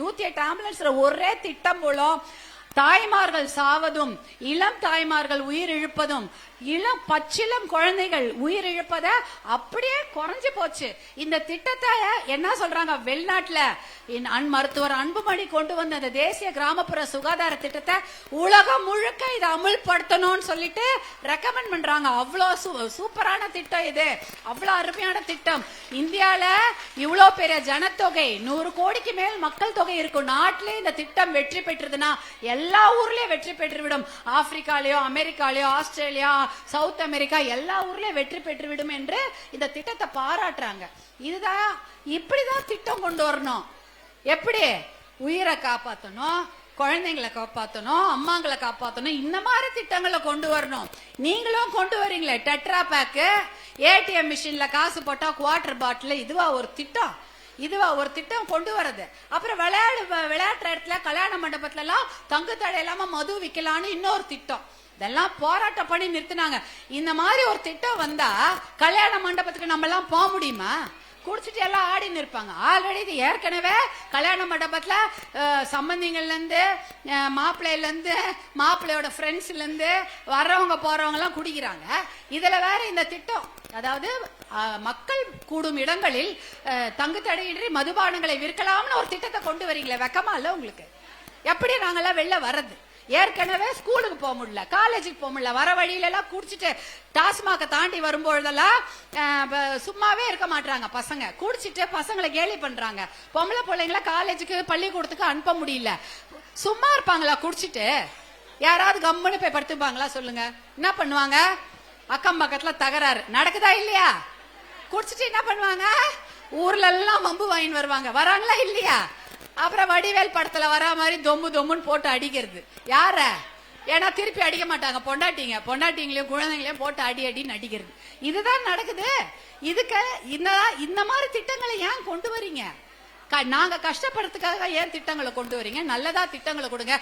நூத்தி எட்டு ஆம்புலன்ஸ்ல ஒரே திட்டம் மூலம் தாய்மார்கள் சாவதும் இளம் தாய்மார்கள் உயிர் இழுப்பதும் இளம் பச்சிளம் குழந்தைகள் உயிர் இழப்பத அப்படியே குறைஞ்சு போச்சு. இந்த திட்டத்தை என்ன சொல்றாங்க? வெளிநாட்டுல என் அன் மருத்துவர் அன்புமணி கொண்டு வந்த அந்த தேசிய கிராமப்புற சுகாதார திட்டத்தை உலகம் முழுக்க இதை அமுல்படுத்தணும்னு சொல்லிட்டு ரெக்கமெண்ட் பண்றாங்க. அவ்வளோ சூ- சூப்பரான திட்டம் இது. அவ்வளோ அருமையான திட்டம். இந்தியால இவ்வளோ பெரிய ஜனத்தொகை நூறு கோடிக்கு மேல் மக்கள் தொகை இருக்கும் நாட்டிலே இந்த திட்டம் வெற்றி பெற்றதுன்னா எல்லா ஊர்லயும் வெற்றி பெற்றுவிடும். ஆப்பிரிக்காலேயோ அமெரிக்காலயோ ஆஸ்திரேலியா சவுத் அமெரிக்கா எல்லா ஊர்லயும் வெற்றி பெற்றுவிடும் என்று இந்த திட்டத்தை பாராட்டுறாங்க. இதுதான் இப்படிதான் திட்டம் கொண்டு வரணும். எப்படி? உயிரை காப்பாத்தணும் குழந்தைங்களை காப்பாத்தணும் அம்மாங்களை காப்பாத்தணும் இந்த மாதிரி திட்டங்களை கொண்டு வரணும். நீங்களும் கொண்டு வரீங்களே டெட்ரா பேக்கு ஏடிஎம் மிஷின்ல காசு போட்டா குவார்டர் பாட்டில் இதுவா ஒரு திட்டம். இதுவா ஒரு திட்டம் கொண்டு வரது. அப்புறம் விளையாடு விளையாட்டுற இடத்துல கல்யாண மண்டபத்துல எல்லாம் தங்கு தடை இல்லாம மது விக்கலான்னு இன்னொரு திட்டம். இதெல்லாம் போராட்டம் பண்ணி நிறுத்தினாங்க. இந்த மாதிரி ஒரு திட்டம் வந்தா கல்யாண மண்டபத்துக்கு நம்ம எல்லாம் போக முடியுமா? குடிச்சிட்டு எல்லாம் ஆடின்னு இருப்பாங்க. ஆல்ரெடி இது ஏற்கனவே கல்யாண மண்டபத்தில் சம்பந்திங்கள்லேருந்து மாப்பிள்ளையிலேருந்து மாப்பிள்ளையோட ஃப்ரெண்ட்ஸ்லேருந்து வர்றவங்க போகிறவங்கலாம் குடிக்கிறாங்க. இதில் வேற இந்த திட்டம் அதாவது மக்கள் கூடும் இடங்களில் தங்கு தடையின்றி மதுபானங்களை விற்கலாம்னு ஒரு திட்டத்தை கொண்டு வரீங்களே வெக்கமா இல்லை உங்களுக்கு? எப்படி நாங்கெல்லாம் வெளில வர்றது. ஏற்கனவே ஸ்கூலுக்கு போக முடியல காலேஜுக்கு போக முடியல. வர வழியில எல்லாம் குடிச்சிட்டு டாஸ்மாக தாண்டி வரும்பொழுதெல்லாம் சும்மாவே இருக்க மாட்டாங்க பசங்க. குடிச்சிட்டு பசங்களை கேலி பண்றாங்க. பொம்பளை பிள்ளைங்கள காலேஜுக்கு பள்ளிக்கூடத்துக்கு அனுப்ப முடியல. சும்மா இருப்பாங்களா குடிச்சிட்டு? யாராவது கம்முன்னு போய் படுத்துப்பாங்களா சொல்லுங்க. என்ன பண்ணுவாங்க? அக்கம் பக்கத்துல தகராறு. நடக்குதா இல்லையா? குடிச்சிட்டு என்ன பண்ணுவாங்க? ஊர்ல எல்லாம் வம்பு வாங்கின்னு வருவாங்க. வராங்களா இல்லையா? அப்புறம் வடிவேல் படத்துல வரா மாதிரி தொம்பு தொம்புன்னு போட்டு அடிக்கிறது. யார? ஏன்னா திருப்பி அடிக்க மாட்டாங்க. பொண்டாட்டிங்க. பொண்டாட்டிங்களையும் குழந்தைங்களையும் போட்டு அடி அடின்னு அடிக்கிறது இதுதான் நடக்குது. இதுக்கு இந்த இந்த மாதிரி திட்டங்களை ஏன் கொண்டு வரீங்க? க- நாங்க கஷ்டப்படுறதுக்காக ஏன் திட்டங்களை கொண்டு வரீங்க? நல்லதா திட்டங்களை கொடுங்க.